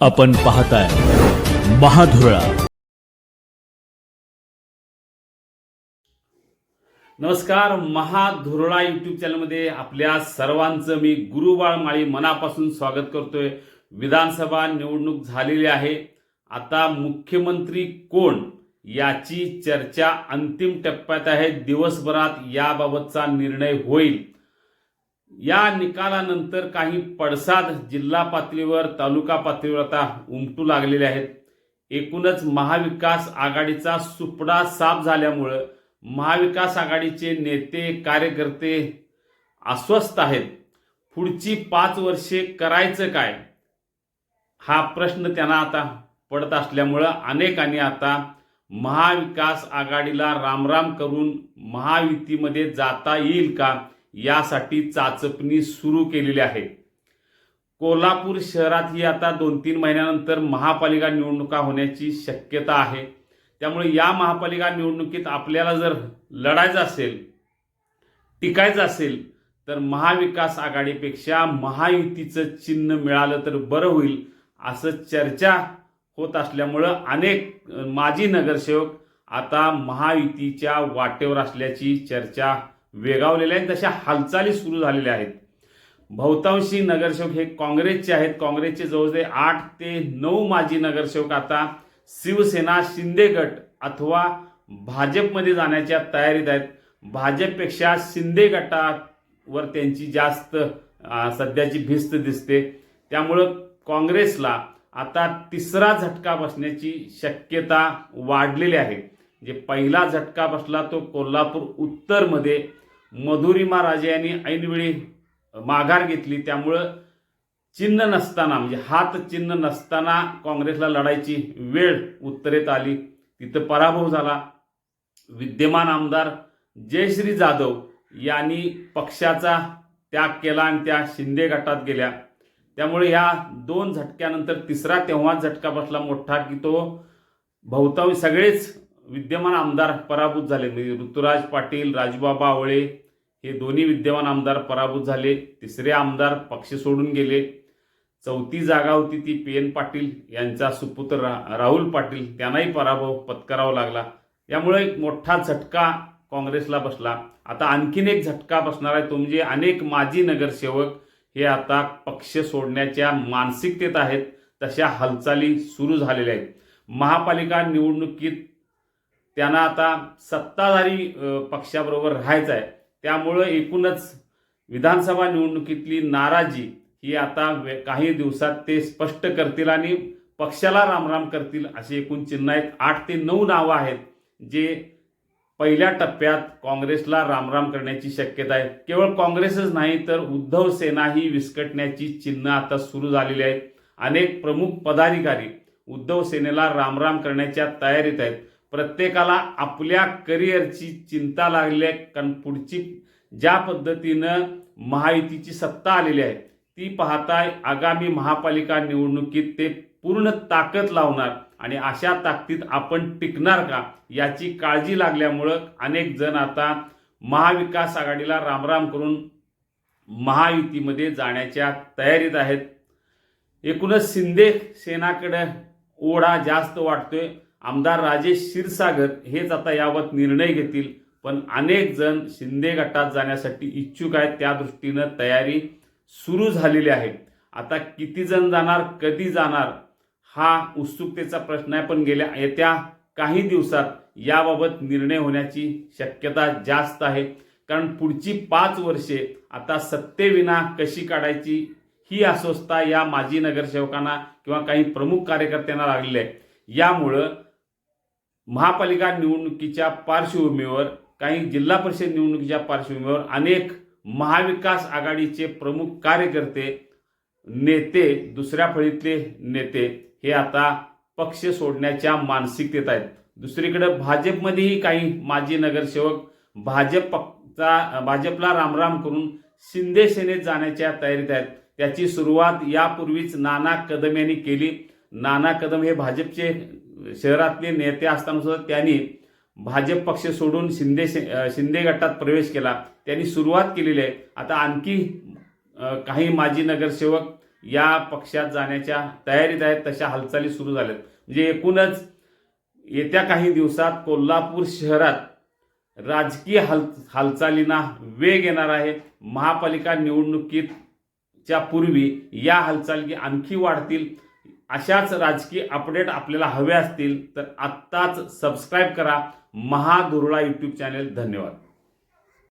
आपण पाहताय महाधुरळा. नमस्कार महाधुरळा यूट्यूब चॅनलमध्ये आपल्या सर्वांचं मी गुरुबाळ माळी मनापासून स्वागत करतोय. विधानसभा निवडणूक झालेली आहे. आता मुख्यमंत्री कोण याची चर्चा अंतिम टप्प्यात आहे. दिवसभरात याबाबतचा निर्णय होईल. या निकालानंतर काही पडसाद जिल्हा पातळीवर तालुका पातळीवर आता उमटू लागलेले आहेत. एकूणच महाविकास आघाडीचा सुपडा साफ झाल्यामुळं महाविकास आघाडीचे नेते कार्यकर्ते अस्वस्थ आहेत. पुढची पाच वर्षे करायचं काय? हा प्रश्न त्यांना आता पडत असल्यामुळं अनेकांनी आता महाविकास आघाडीला रामराम करून महायुतीमध्ये जाता येईल का? यासाठी चाचपणी सुरू केलेली आहे. कोल्हापूर शहरात ही आता दोन तीन महिन्यानंतर महापालिका निवडणुका होण्याची शक्यता आहे. त्यामुळे या महापालिका निवडणुकीत आपल्याला जर लढायचं असेल टिकायचं असेल तर महाविकास आघाडीपेक्षा महायुतीचं चिन्ह मिळालं तर बरं होईल असं चर्चा होत असल्यामुळं अनेक माजी नगरसेवक आता महायुतीच्या वाटेवर असल्याची चर्चा वेगावलेल्या आहेत तशा हालचाली सुरू झालेल्या आहेत. बहुतांशी नगरसेवक हे काँग्रेसचे आहेत. काँग्रेसचे जवळजवळ आठ ते नऊ माजी नगरसेवक आता शिवसेना शिंदे गट अथवा भाजपमध्ये जाण्याच्या तयारीत आहेत. भाजपपेक्षा शिंदे गटावर त्यांची जास्त सध्याची भिस्त दिसते. त्यामुळं काँग्रेसला आता तिसरा झटका बसण्याची शक्यता वाढलेली आहे. जे पहिला झटका बसला तो कोल्हापूर उत्तरमध्ये मधुरिमा राजे यांनी ऐनवेळी माघार घेतली. त्यामुळं चिन्ह नसताना म्हणजे हात चिन्ह नसताना काँग्रेसला लढायची वेळ उत्तरेत आली. तिथं पराभव झाला. विद्यमान आमदार जयश्री जाधव यांनी पक्षाचा त्याग केला आणि त्या शिंदे गटात गेल्या. त्यामुळे या दोन झटक्यानंतर तिसरा तेव्हाच झटका बसला मोठा की तो बहुतांश सगळेच विद्यमान आमदार पराभूत झाले. म्हणजे ऋतुराज पाटील राजबाबा आवळे हे दोन्ही विद्यमान आमदार पराभूत झाले. तिसरे आमदार पक्ष सोडून गेले. चौथी जागा होती ती पी एन पाटील यांचा. सुपुत्र रा राहुल पाटील त्यांनाही पराभव पत्करावा लागला. यामुळे एक मोठा झटका काँग्रेसला बसला. आता आणखीन एक झटका बसणार आहे तो म्हणजे अनेक माजी नगरसेवक हे आता पक्ष सोडण्याच्या मानसिकतेत आहेत. तशा हालचाली सुरू झालेल्या आहेत. महापालिका निवडणुकीत त्यांना आता सत्ताधारी पक्षाबरोबर राहायचं आहे त्यामुळं एकूणच विधानसभा निवडणुकीतली नाराजी ही आता वे- काही दिवसात ते स्पष्ट करतील आणि पक्षाला रामराम करतील अशी एकूण चिन्ह आहेत. आठ ते नऊ नावं आहेत जे पहिल्या टप्प्यात काँग्रेसला रामराम करण्याची शक्यता आहे. केवळ काँग्रेसच नाही तर उद्धव सेना ही विस्कटण्याची चिन्ह आता सुरू झालेली आहेत. अनेक प्रमुख पदाधिकारी उद्धव सेनेला रामराम करण्याच्या तयारीत आहेत. प्रत्येकाला आपल्या करिअरची चिंता लागली आहे. कारण पुढची ज्या पद्धतीनं महायुतीची सत्ता आलेली आहे ती पाहताय आगामी महापालिका निवडणुकीत ते पूर्ण ताकद लावणार आणि अशा ताकदीत आपण टिकणार का याची काळजी लागल्यामुळं अनेक जण आता महाविकास आघाडीला रामराम करून महायुतीमध्ये जाण्याच्या तयारीत आहेत. एकूणच शिंदे सेनाकडे ओढा जास्त वाटतोय आमदार राजेश क्षीरसागर हेच आता याबाबत निर्णय घेतील पण अनेक जण शिंदे गटात जाण्यासाठी इच्छुक आहेत त्या दृष्टीनं तयारी सुरू झालेली आहे. आता किती जण जाणार कधी जाणार हा उत्सुकतेचा प्रश्न आहे पण गेल्या येत्या काही दिवसात याबाबत निर्णय होण्याची शक्यता जास्त आहे. कारण पुढची पाच वर्षे आता सत्तेविना कशी काढायची ही अस्वस्थता या माजी नगरसेवकांना किंवा काही प्रमुख कार्यकर्त्यांना लागलेली आहे. यामुळं महापालिका निवडणुकीच्या पार्श्वभूमीवर काही जिल्हा परिषद निवडणुकीच्या पार्श्वभूमीवर अनेक महाविकास आघाडीचे प्रमुख कार्यकर्ते नेते दुसऱ्या फळीतले नेते हे आता पक्ष सोडण्याच्या मानसिकतेत आहेत. दुसरीकडे भाजपमध्येही काही माजी नगरसेवक भाजपचा भाजपला रामराम करून शिंदे सेनेत जाण्याच्या तयारीत आहेत. त्याची सुरुवात यापूर्वीच नाना कदम यांनी केली. नाना कदम हे भाजपचे शहरातले नेते असताना सुद्धा त्यांनी भाजप पक्ष सोडून शिंदे शिंदे गटात प्रवेश केला. त्यांनी सुरुवात केलेली आहे. आता आणखी काही माजी नगरसेवक या पक्षात जाण्याच्या तयारीत आहेत. तशा हालचाली सुरू झाल्यात. म्हणजे एकूणच येत्या काही दिवसात कोल्हापूर शहरात राजकीय हाल हालचालींना वेग येणार आहे. महापालिका निवडणुकीच्या पूर्वी या हालचाली आणखी वाढतील. अशाच राजकीय अपडेट आपल्याला हवे असतील तर आत्ताच सबस्क्राईब करा. महागुरुळा यूट्यूब चॅनेल धन्यवाद.